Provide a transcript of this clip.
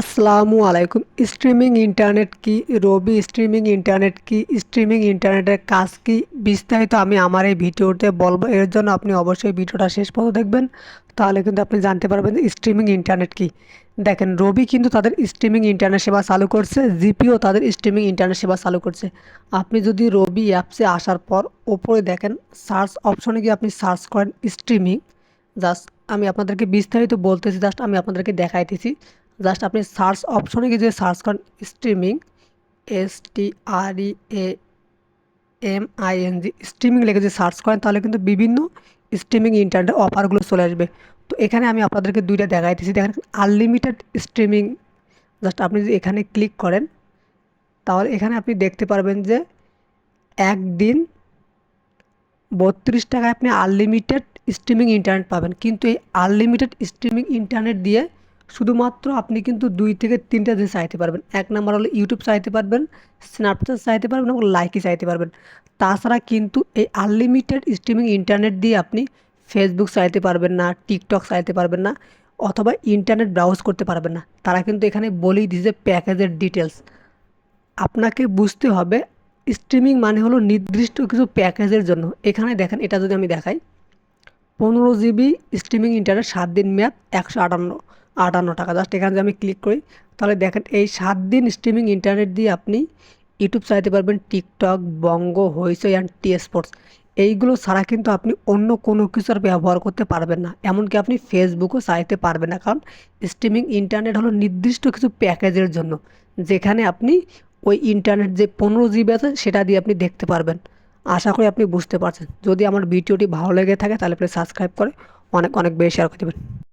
আসসালামু আলাইকুম streaming internet কি রবি স্ট্রিমিং ইন্টারনেট কি স্ট্রিমিং ইন্টারনেটের কাজ কি বিস্তারিত আমি আমার এই ভিডিওতে বলব এর জন্য আপনি অবশ্যই ভিডিওটা শেষ পর্যন্ত দেখবেন, তাহলে কিন্তু আপনি জানতে পারবেন স্ট্রিমিং ইন্টারনেট কি। দেখেন রবি কিন্তু তাদের স্ট্রিমিং ইন্টারনেট সেবা চালু করছে জিপিও তাদের স্ট্রিমিং ইন্টারনেট সেবা চালু করছে। আপনি যদি রবি অ্যাপসে আসার পর ওপরে দেখেন সার্চ অপশনে গিয়ে আপনি সার্চ করেন স্ট্রিমিং জাস্ট আমি আপনাদেরকে বিস্তারিত বলতেছি জাস্ট আমি আপনাদেরকে দেখাইতেছি। জাস্ট আপনি সার্চ অপশনে গিয়ে যদি সার্চ করেন streaming S T R E A M I N G streaming লিখে যদি সার্চ করেন তাহলে কিন্তু বিভিন্ন স্ট্রিমিং ইন্টারনেট অফারগুলো চলে আসবে। তো এখানে আমি আপনাদেরকে দুইটা দেখাইতেছি দেখেন আনলিমিটেড স্ট্রিমিং জাস্ট আপনি যদি এখানে ক্লিক করেন, তাহলে এখানে আপনি দেখতে পারবেন যে একদিন বত্রিশ টাকায় আপনি আনলিমিটেড স্ট্রিমিং ইন্টারনেট পাবেন। কিন্তু এই আনলিমিটেড স্ট্রিমিং ইন্টারনেট দিয়ে শুধুমাত্র আপনি কিন্তু দুই থেকে তিনটা জিনিস চাইতে পারবেন। এক নাম্বার হলো ইউটিউব চাইতে পারবেন স্ন্যাপচ্যাট চাইতে পারবেন এবং লাইকি চাইতে পারবেন। তাছাড়া কিন্তু এই আনলিমিটেড স্ট্রিমিং ইন্টারনেট দিয়ে আপনি ফেসবুক চাইতে পারবেন না টিকটক চাইতে পারবেন না অথবা ইন্টারনেট ব্রাউজ করতে পারবেন না। তারা কিন্তু এখানে বলেই দিয়েছে প্যাকেজের ডিটেলস আপনাকে বুঝতে হবে স্ট্রিমিং মানে হলো নির্দিষ্ট কিছু প্যাকেজের জন্য। এখানে দেখেন, এটা যদি আমি দেখাই পনেরো জিবি স্ট্রিমিং ইন্টারনেট সাত দিন মেয়াদ একশো আটান্ন আটান্ন টাকা। জাস্ট এখানে যদি আমি ক্লিক করি, তাহলে দেখেন এই সাত দিন স্ট্রিমিং ইন্টারনেট দিয়ে আপনি ইউটিউব চাইতে পারবেন TikTok Bongo Hoichoi and T sports এইগুলো ছাড়া কিন্তু আপনি অন্য কোনো কিছু আর ব্যবহার করতে পারবেন না। এমনকি আপনি ফেসবুকও চাইতে পারবেন না। কারণ স্ট্রিমিং ইন্টারনেট হলো নির্দিষ্ট কিছু প্যাকেজের জন্য। যেখানে আপনি ওই ইন্টারনেট যে পনেরো জিবি আছে, সেটা দিয়ে আপনি দেখতে পারবেন। আশা করি আপনি বুঝতে পারছেন। যদি আমার ভিডিওটি ভালো লেগে থাকে তাহলে প্লিজ সাবস্ক্রাইব করে অনেক অনেক বেশি শেয়ার করে দেবেন।